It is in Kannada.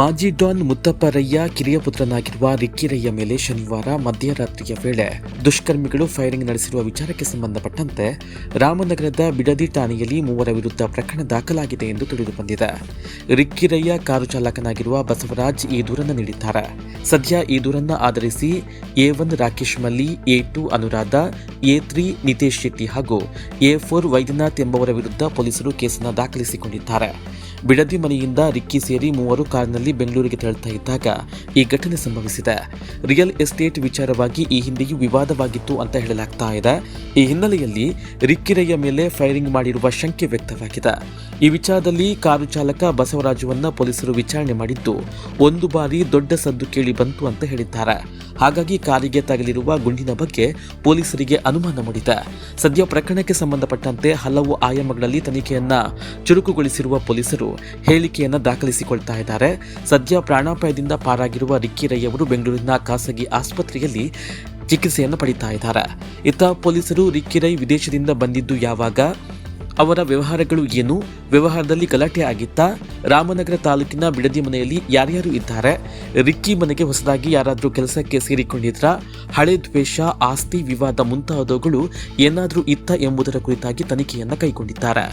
ಮಾಜಿ ಡಾನ್ ಮುತ್ತಪ್ಪರಯ್ಯ ಕಿರಿಯ ಪುತ್ರನಾಗಿರುವ ರಿಕ್ಕಿರಯ್ಯ ಮೇಲೆ ಶನಿವಾರ ಮಧ್ಯರಾತ್ರಿಯ ವೇಳೆ ದುಷ್ಕರ್ಮಿಗಳು ಫೈರಿಂಗ್ ನಡೆಸಿರುವ ವಿಚಾರಕ್ಕೆ ಸಂಬಂಧಪಟ್ಟಂತೆ ರಾಮನಗರದ ಬಿಡದಿ ಠಾಣೆಯಲ್ಲಿ ಮೂವರ ವಿರುದ್ಧ ಪ್ರಕರಣ ದಾಖಲಾಗಿದೆ ಎಂದು ತಿಳಿದುಬಂದಿದೆ. ರಿಕ್ಕಿರಯ್ಯ ಕಾರು ಚಾಲಕನಾಗಿರುವ ಬಸವರಾಜ್ ಈ ದೂರನ್ನು ನೀಡಿದ್ದಾರೆ. ಸದ್ಯ ಈ ದೂರನ್ನು ಆಧರಿಸಿ A one Rakesh Malli, A two Anuradha, A three Nitesh Shetty ಹಾಗೂ ಎ ಫೋರ್ ವೈದ್ಯನಾಥ್ ಎಂಬವರ ವಿರುದ್ಧ ಪೊಲೀಸರು ಕೇಸನ್ನು ದಾಖಲಿಸಿಕೊಂಡಿದ್ದಾರೆ. ಬಿಡದಿ ಮನೆಯಿಂದ ರಿಕ್ಕಿ ಸೇರಿ ಮೂವರು ಕಾರಿನಲ್ಲಿ ಬೆಂಗಳೂರಿಗೆ ತೆರಳುತ್ತಾ ಇದ್ದಾಗ ಈ ಘಟನೆ ಸಂಭವಿಸಿದೆ. ರಿಯಲ್ ಎಸ್ಟೇಟ್ ವಿಚಾರವಾಗಿ ಈ ಹಿಂದೆಯೂ ವಿವಾದವಾಗಿತ್ತು ಅಂತ ಹೇಳಲಾಗ್ತಾ ಇದೆ. ಈ ಹಿನ್ನೆಲೆಯಲ್ಲಿ ರಿಕ್ಕಿರೆಯ ಮೇಲೆ ಫೈರಿಂಗ್ ಮಾಡಿರುವ ಶಂಕೆ ವ್ಯಕ್ತವಾಗಿದೆ. ಈ ವಿಚಾರದಲ್ಲಿ ಕಾರು ಚಾಲಕ ಬಸವರಾಜುವನ್ನ ಪೊಲೀಸರು ವಿಚಾರಣೆ ಮಾಡಿದ್ದು, ಒಂದು ಬಾರಿ ದೊಡ್ಡ ಸದ್ದು ಕೇಳಿ ಬಂತು ಅಂತ ಹೇಳಿದ್ದಾರೆ. ಹಾಗಾಗಿ ಕಾರಿಗೆ ತಗಲಿರುವ ಗುಂಡಿನ ಬಗ್ಗೆ ಪೊಲೀಸರಿಗೆ ಅನುಮಾನ ಮೂಡಿದೆ. ಸದ್ಯ ಪ್ರಕರಣಕ್ಕೆ ಸಂಬಂಧಪಟ್ಟಂತೆ ಹಲವು ಆಯಾಮಗಳಲ್ಲಿ ತನಿಖೆಯನ್ನ ಚುರುಕುಗೊಳಿಸಿರುವ ಪೊಲೀಸರು ಹೇಳಿಕೆಯನ್ನ ದಾಖಲಿಸಿಕೊಳ್ತಾ ಇದ್ದಾರೆ. ಸದ್ಯ ಪ್ರಾಣಾಪಾಯದಿಂದ ಪಾರಾಗಿರುವ ರಿಕ್ಕಿ ರೈ ಅವರು ಬೆಂಗಳೂರಿನ ಖಾಸಗಿ ಆಸ್ಪತ್ರೆಯಲ್ಲಿ ಚಿಕಿತ್ಸೆಯನ್ನು ಪಡಿತಾ ಇದ್ದಾರೆ. ಇತ್ತ ಪೊಲೀಸರು ರಿಕ್ಕಿ ರೈ ವಿದೇಶದಿಂದ ಬಂದಿದ್ದು ಯಾವಾಗ? ಅವರ ವ್ಯವಹಾರಗಳು ಏನು? ವ್ಯವಹಾರದಲ್ಲಿ ಗಲಾಟೆ ಆಗಿತ್ತಾ? ರಾಮನಗರ ತಾಲೂಕಿನ ಬಿಡದಿ ಮನೆಯಲ್ಲಿ ಯಾರ್ಯಾರು ಇದ್ದಾರೆ? ರಿಕ್ಕಿ ಮನೆಗೆ ಹೊಸದಾಗಿ ಯಾರಾದರೂ ಕೆಲಸಕ್ಕೆ ಸೇರಿಕೊಂಡಿದ್ರ? ಹಳೆ ದ್ವೇಷ, ಆಸ್ತಿ, ವಿವಾದ ಮುಂತಾದವುಗಳು ಏನಾದರೂ ಇತ್ತ ಎಂಬುದರ ಕುರಿತಾಗಿ ತನಿಖೆಯನ್ನು ಕೈಗೊಂಡಿದ್ದಾರೆ.